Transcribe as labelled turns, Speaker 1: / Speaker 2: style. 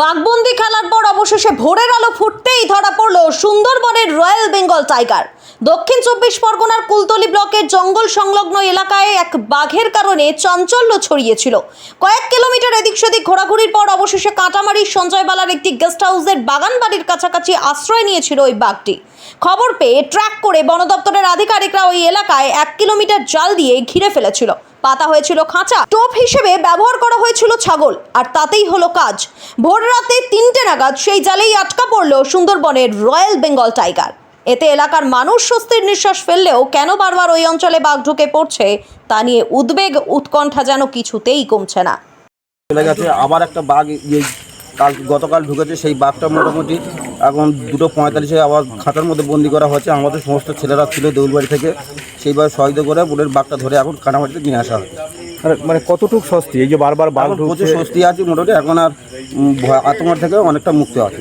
Speaker 1: বাঘবন্দি খেলার পর অবশেষে ভোরের আলো ফুটতেই ধরা পড়ল সুন্দরবনের রয়্যাল বেঙ্গল টাইগার। দক্ষিণ চব্বিশ পরগনার কুলতলি ব্লকের জঙ্গল সংলগ্ন এলাকায় এক বাঘের কারণে চাঞ্চল্য ছড়িয়েছিল। কয়েক কিলোমিটার এদিক সেদিক ঘোরাঘুরির পর অবশেষে কাঁটামারির সঞ্জয়বালার একটি গেস্ট হাউসের বাগান বাড়ির কাছাকাছি আশ্রয় নিয়েছিল ওই বাঘটি। খবর পেয়ে ট্র্যাক করে বন দপ্তরের আধিকারিকরা ওই এলাকায় এক কিলোমিটার জাল দিয়ে ঘিরে ফেলেছিল। পাতা হয়েছিল খাঁচা, টোপ হিসেবে ব্যবহার করা হয়েছিল ছাগল, আর তাতেই হলো কাজ। ভোর রাতে তিনটে নাগাদ সেই জালেই আটকা পড়ল সুন্দরবনের রয়্যাল বেঙ্গল টাইগার। এতে এলাকার মানুষ স্বস্তির নিঃশ্বাস ফেললেও কেন বারবার ওই অঞ্চলে বাঘ ঢুকে পড়ছে, তা নিয়ে উদ্বেগ, উৎকণ্ঠা যেন কিছুতেই কমছে না।
Speaker 2: চলে গেছে আবার একটা বাঘ এই কাল গতকাল ঢুকেছে সেই বাঘটা মোটামুটি এখন দুটো পঁয়তাল্লিশে আবার খাতার মধ্যে বন্দি করা হয়েছে আমাদের সমস্ত ছেলেরা ছিল দৌলবাড়ি থেকে সেইভাবে সহযোগিতা করে বোনের বাঘটা ধরে এখন কানামাটিতে নিয়ে আসা হয়
Speaker 3: মানে- কতটুকু স্বস্তি? এই যে বারবার বাঘ
Speaker 2: প্রচুর স্বস্তি আছে মোটামুটি এখন আর আতঙ্কর থেকে অনেকটা মুক্তি আছে।